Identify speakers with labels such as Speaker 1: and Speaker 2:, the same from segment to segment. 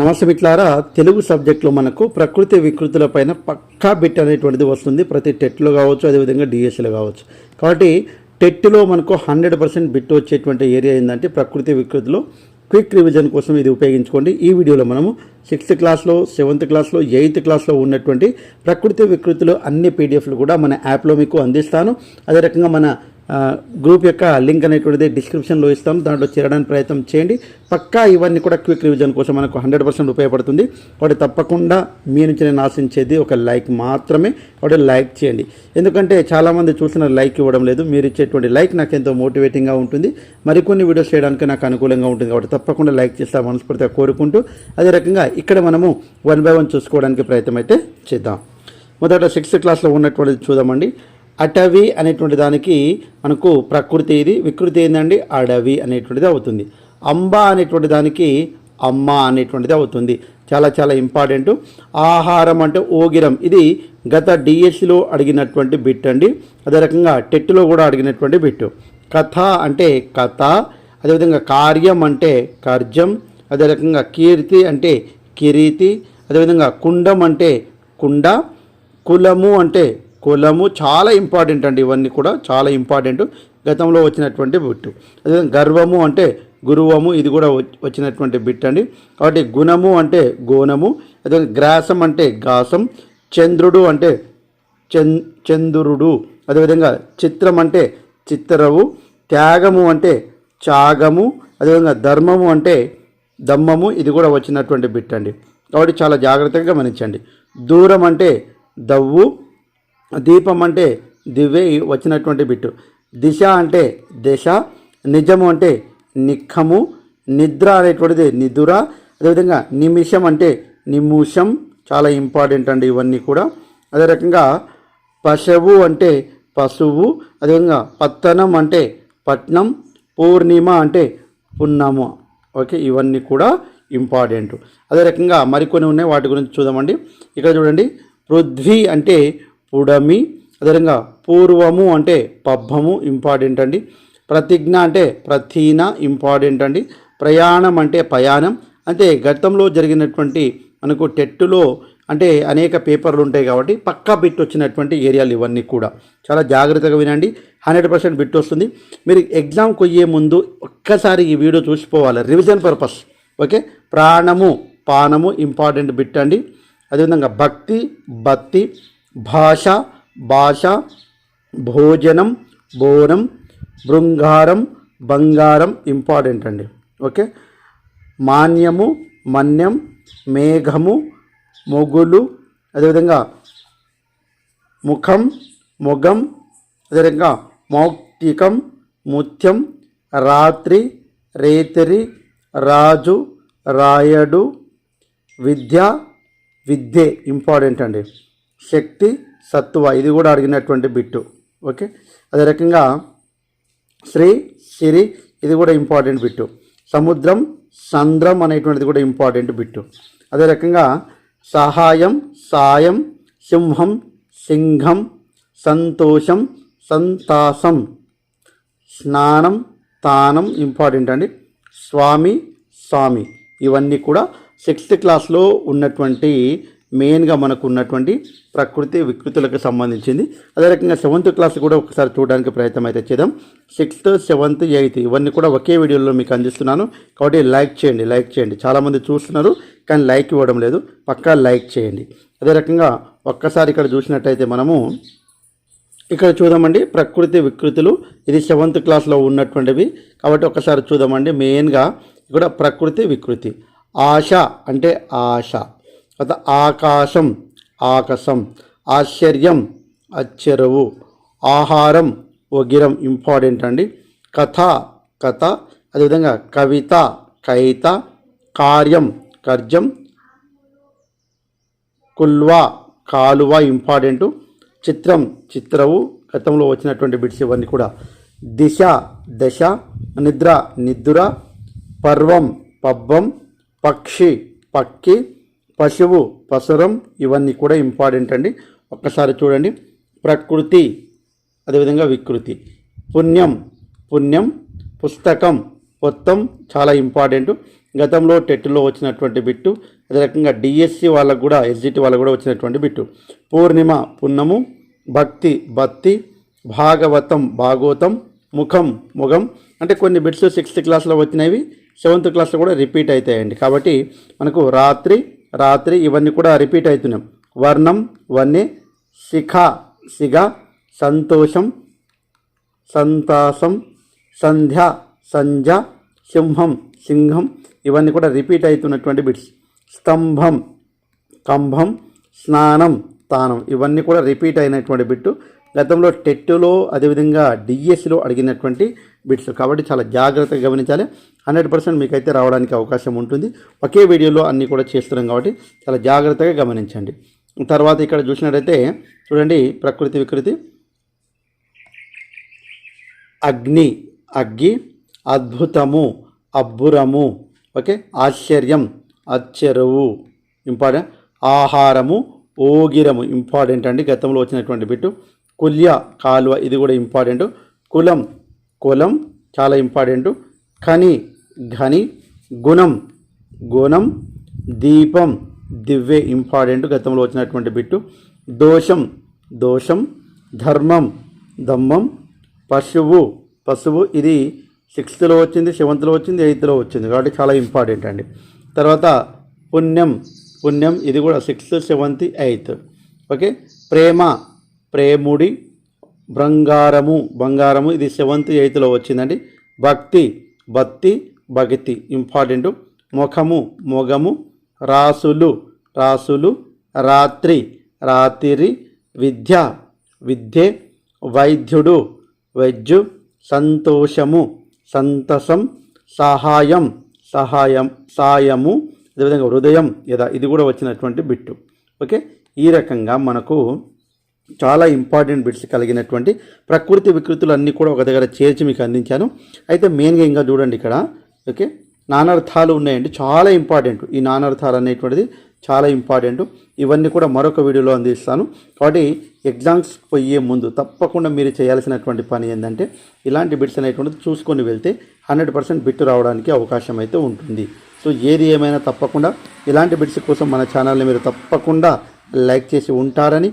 Speaker 1: నమస్తే మిట్లారా తెలుగు సబ్జెక్టులో మనకు ప్రకృతి వికృతుల పైన పక్కా బిట్ అనేటువంటిది వస్తుంది. ప్రతి టెట్లో కావచ్చు అదేవిధంగా డిఎస్సీలో కావచ్చు. కాబట్టి టెట్లో మనకు హండ్రెడ్ పర్సెంట్ బిట్ వచ్చేటువంటి ఏరియా ఏంటంటే ప్రకృతి వికృతిలో. క్విక్ రివిజన్ కోసం ఇది ఉపయోగించుకోండి. ఈ వీడియోలో మనము సిక్స్త్ క్లాస్లో సెవెంత్ క్లాస్లో ఎయిత్ క్లాస్లో ఉన్నటువంటి ప్రకృతి వికృతులు అన్ని పీడిఎఫ్లు కూడా మన యాప్లో మీకు అందిస్తాను. అదే రకంగా మన గ్రూప్ యొక్క లింక్ అనేటువంటిది డిస్క్రిప్షన్లో ఇస్తాం దాంట్లో చేరడానికి ప్రయత్నం చేయండి. పక్కా ఇవన్నీ కూడా క్విక్ రివిజన్ కోసం మనకు హండ్రెడ్ పర్సెంట్ ఉపయోగపడుతుంది. కాబట్టి తప్పకుండా మీ నుంచి నేను ఆశించేది ఒక లైక్ మాత్రమే కాబట్టి లైక్ చేయండి. ఎందుకంటే చాలామంది చూసిన లైక్ ఇవ్వడం లేదు. మీరు ఇచ్చేటువంటి లైక్ నాకు ఎంతో మోటివేటింగ్గా ఉంటుంది. మరికొన్ని వీడియోస్ చేయడానికి నాకు అనుకూలంగా ఉంటుంది కాబట్టి తప్పకుండా లైక్ చేస్తా మనస్ఫూర్తిగా కోరుకుంటూ అదే రకంగా ఇక్కడ మనము వన్ బై వన్ చూసుకోవడానికి ప్రయత్నం అయితే చేద్దాం. మొదట సిక్స్త్ క్లాస్లో ఉన్నటువంటిది చూద్దామండి. అటవీ అనేటువంటి దానికి మనకు ప్రకృతి ఇది వికృతి ఏందండి? అడవి అనేటువంటిది అవుతుంది. అంబ అనేటువంటి దానికి అమ్మ అనేటువంటిది అవుతుంది. చాలా చాలా ఇంపార్టెంట్. ఆహారం అంటే ఓగిరం. ఇది గత డిఎస్సిలో అడిగినటువంటి బిట్ అండి. అదే రకంగా టెట్లో కూడా అడిగినటువంటి బిట్. కథ అంటే కథ అదేవిధంగా కార్యం అంటే కర్జం అదే రకంగా కీర్తి అంటే కిరీతి అదేవిధంగా కుండం అంటే కుండ కులము అంటే కులము చాలా ఇంపార్టెంట్ అండి ఇవన్నీ కూడా చాలా ఇంపార్టెంట్. గతంలో వచ్చినటువంటి బిట్టు. అదేవిధంగా గర్వము అంటే గురువము ఇది కూడా వచ్చినటువంటి బిట్ అండి. కాబట్టి గుణము అంటే గోనము అదేవిధంగా గ్రాసం అంటే గాసం చంద్రుడు అంటే చం చంద్రుడు అదేవిధంగా చిత్రం అంటే చిత్తరవు త్యాగము అంటే త్యాగము అదేవిధంగా ధర్మము అంటే దమ్మము ఇది కూడా వచ్చినటువంటి బిట్ అండి. కాబట్టి చాలా జాగ్రత్తగా గమనించండి. దూరం అంటే దవ్వు దీపం అంటే దివ్వే వచ్చినటువంటి బిట్టు. దిశ అంటే దిశ నిజము అంటే నిఖము నిద్ర అనేటువంటిది నిదుర అదేవిధంగా నిమిషం అంటే నిముషం చాలా ఇంపార్టెంట్ అండి ఇవన్నీ కూడా. అదే రకంగా పశువు అంటే పశువు అదేవిధంగా పత్తనం అంటే పట్నం పూర్ణిమ అంటే పున్నము. ఓకే ఇవన్నీ కూడా ఇంపార్టెంట్. అదే రకంగా మరికొన్ని ఉన్నాయి వాటి గురించి చూద్దామండి. ఇక్కడ చూడండి పృథ్వీ అంటే పుడమి అదేవిధంగా పూర్వము అంటే పబ్బము ఇంపార్టెంట్ అండి. ప్రతిజ్ఞ అంటే ప్రతీన ఇంపార్టెంట్ అండి. ప్రయాణం అంటే ప్రయాణం అంటే గతంలో జరిగినటువంటి మనకు టెట్టులో అంటే అనేక పేపర్లు ఉంటాయి కాబట్టి పక్కా బిట్ వచ్చినటువంటి ఏరియాలు ఇవన్నీ కూడా. చాలా జాగ్రత్తగా వినండి. హండ్రెడ్ పర్సెంట్ బిట్ వస్తుంది. మీరు ఎగ్జామ్ కొయ్యే ముందు ఒక్కసారి ఈ వీడియో చూసిపోవాలి. Revision purpose okay? ప్రాణము పానము ఇంపార్టెంట్ బిట్ అండి. అదేవిధంగా భక్తి భక్తి భాష భాష భోజనం బోనం బృంగారం బంగారం ఇంపార్టెంట్ అండి. ఓకే? మాన్యము మన్యం మేఘము మొగులు అదేవిధంగా ముఖం మొగం అదేవిధంగా మౌక్తికం ముత్యం రాత్రి రేతిరి రాజు రాయడు విద్య విద్యే ఇంపార్టెంట్ అండి. శక్తి సత్తువ ఇది కూడా అడిగినటువంటి బిట్టు. ఓకే? అదే రకంగా శ్రీ సిరి ఇది కూడా ఇంపార్టెంట్ బిట్టు. సముద్రం సంద్రం అనేటువంటిది కూడా ఇంపార్టెంట్ బిట్టు. అదే రకంగా సహాయం సాయం సింహం సింహం సంతోషం సంతాసం స్నానం తానం ఇంపార్టెంట్ అండి. స్వామి స్వామి ఇవన్నీ కూడా సిక్స్త్ క్లాస్లో ఉన్నటువంటి మెయిన్గా మనకు ఉన్నటువంటి ప్రకృతి వికృతులకు సంబంధించింది. అదే రకంగా సెవెంత్ క్లాస్ కూడా ఒకసారి చూడడానికి ప్రయత్నం అయితే చేద్దాం. సిక్స్త్ సెవెంత్ ఎయిత్ ఇవన్నీ కూడా ఒకే వీడియోలో మీకు అందిస్తున్నాను. కాబట్టి లైక్ చేయండి లైక్ చేయండి. చాలామంది చూస్తున్నారు కానీ లైక్ ఇవ్వడం లేదు. పక్కా లైక్ చేయండి. అదే రకంగా ఒక్కసారి ఇక్కడ చూసినట్టయితే మనము ఇక్కడ చూద్దామండి. ప్రకృతి వికృతులు ఇది సెవెంత్ క్లాస్లో ఉన్నటువంటివి. కాబట్టి ఒకసారి చూద్దామండి. మెయిన్గా ఇక్కడ ప్రకృతి వికృతి. ఆశ అంటే ఆశ. తర్వాత ఆకాశం ఆకాశం ఆశ్చర్యం అచ్చరువు ఆహారం ఒగిరం ఇంపార్టెంట్ అండి. కథ కథ అదేవిధంగా కవిత కైత కార్యం కర్జం కుల్వా కాలువ ఇంపార్టెంట్. చిత్రం చిత్రవు గతంలో వచ్చినటువంటి బిట్స్ ఇవన్నీ కూడా. దిశ దశ నిద్ర నిద్ర పర్వం పబ్బం పక్షి పక్కి పశువు పసురం ఇవన్నీ కూడా ఇంపార్టెంట్ అండి. ఒక్కసారి చూడండి. ప్రకృతి అదేవిధంగా వికృతి. పుణ్యం పుణ్యం పుస్తకం మొత్తం చాలా ఇంపార్టెంట్ గతంలో టెట్లో వచ్చినటువంటి బిట్టు అదే రకంగా డిఎస్సి వాళ్ళకు కూడా ఎస్జిటి వాళ్ళకు కూడా వచ్చినటువంటి బిట్టు. పూర్ణిమ పున్నము భక్తి భక్తి భాగవతం భాగవతం ముఖం ముఖం. అంటే కొన్ని బిట్స్ సిక్స్త్ క్లాస్లో వచ్చినవి సెవెంత్ క్లాస్లో కూడా రిపీట్ అవుతాయండి. కాబట్టి మనకు రాత్రి రాత్రి ఇవన్నీ కూడా రిపీట్ అవుతున్నాం. వర్ణం వన్నె శిఖ సిగ సంతోషం సంతాసం సంధ్య సంజ సింహం సింహం ఇవన్నీ కూడా రిపీట్ అవుతున్నటువంటి బిట్స్. స్తంభం కంభం స్నానం తానం ఇవన్నీ కూడా రిపీట్ అయినటువంటి బిట్టు. గతంలో టెట్టులో అదేవిధంగా డిఎస్సిలో అడిగినటువంటి బిట్స్. కాబట్టి చాలా జాగ్రత్తగా గమనించాలి. హండ్రెడ్ పర్సెంట్ మీకైతే రావడానికి అవకాశం ఉంటుంది. ఒకే వీడియోలో అన్నీ కూడా చేస్తున్నాం కాబట్టి చాలా జాగ్రత్తగా గమనించండి. తర్వాత ఇక్కడ చూసినట్టయితే చూడండి ప్రకృతి వికృతి. అగ్ని అగ్గి అద్భుతము అబ్బురము. ఓకే? ఆశ్చర్యం అచ్చరువు. ఇంపార్టెంట్. ఆహారము ఓగిరము. ఇంపార్టెంట్ అండి గతంలో వచ్చినటువంటి బిట్టు. కుల్య కాలువ ఇది కూడా ఇంపార్టెంట్. కులం కులం చాలా ఇంపార్టెంట్. ఖని ఘని గుణం గుణం దీపం దివ్వే ఇంపార్టెంట్ గతంలో వచ్చినటువంటి బిట్టు. దోషం దోషం ధర్మం దమ్మం పశువు పశువు ఇది సిక్స్త్లో వచ్చింది సెవెంత్లో వచ్చింది ఎయిత్లో వచ్చింది. కాబట్టి చాలా ఇంపార్టెంట్ అండి. తర్వాత పుణ్యం పుణ్యం ఇది కూడా సిక్స్త్ సెవెంత్ ఎయిత్. ఓకే? ప్రేమ ప్రేముడి బంగారము బంగారము ఇది సెవెంత్ ఎయిత్లో వచ్చిందండి. భక్తి భక్తి భక్తి ఇంపార్టెంట్. ముఖము మొగము రాసులు రాసులు రాత్రి రాత్రి విద్య విద్యే వైద్యుడు వైద్యు సంతోషము సంతసం సహాయం సహాయం సాయము అదేవిధంగా హృదయం యదా ఇది కూడా వచ్చినటువంటి బిట్టు. ఓకే? ఈ రకంగా మనకు చాలా ఇంపార్టెంట్ బిట్స్ కలిగినటువంటి ప్రకృతి వికృతులు అన్నీ కూడా ఒక దగ్గర చేర్చి మీకు అందించాను. అయితే మెయిన్గా ఇంకా చూడండి ఇక్కడ. ఓకే నానార్థాలు ఉన్నాయండి. చాలా ఇంపార్టెంట్ ఈ నానార్థాలు అనేటువంటిది చాలా ఇంపార్టెంట్ ఇవన్నీ కూడా మరొక వీడియోలో అందిస్తాను. కాబట్టి ఎగ్జామ్స్ పోయే ముందు తప్పకుండా మీరు చేయాల్సినటువంటి పని ఏంటంటే ఇలాంటి బిట్స్ అనేటువంటిది చూసుకొని వెళ్తే హండ్రెడ్ పర్సెంట్ బిట్ రావడానికి అవకాశం అయితే ఉంటుంది. సో ఏది ఏమైనా తప్పకుండా ఇలాంటి బిట్స్ కోసం మన ఛానల్ని మీరు తప్పకుండా లైక్ చేసి ఉంటారని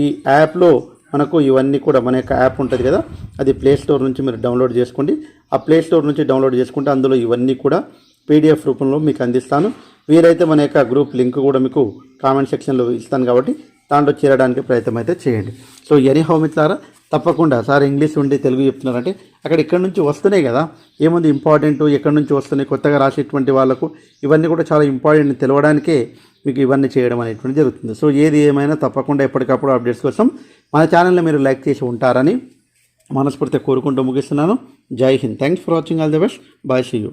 Speaker 1: ఈ యాప్లో మనకు ఇవన్నీ కూడా మన యొక్క యాప్ ఉంటుంది కదా అది ప్లే స్టోర్ నుంచి మీరు డౌన్లోడ్ చేసుకోండి. ఆ ప్లే స్టోర్ నుంచి డౌన్లోడ్ చేసుకుంటే అందులో ఇవన్నీ కూడా పీడిఎఫ్ రూపంలో మీకు అందిస్తాను. వీరైతే మన యొక్క గ్రూప్ లింక్ కూడా మీకు కామెంట్ సెక్షన్లో ఇస్తాను కాబట్టి దాంట్లో చేరడానికి ప్రయత్నం అయితే చేయండి. సో ఎనీ హౌ మిత్రారా తప్పకుండా సార్ ఇంగ్లీష్ ఉండి తెలుగు చెప్తున్నారంటే అక్కడ ఇక్కడ నుంచి వస్తున్నాయి కదా ఏముంది ఇంపార్టెంట్ ఎక్కడి నుంచి వస్తున్నాయి కొత్తగా రాసేటువంటి వాళ్ళకు ఇవన్నీ కూడా చాలా ఇంపార్టెంట్ తెలవడానికే మీకు ఇవన్నీ చేయడం అనేటువంటి జరుగుతుంది. సో ఏది ఏమైనా తప్పకుండా ఎప్పటికప్పుడు అప్డేట్స్ కోసం మన ఛానల్ని మీరు లైక్ చేసి ఉంటారని మనస్ఫూర్తిగా కోరుకుంటూ ముగిస్తున్నాను. జై Hind. Thanks for watching all the best bye see you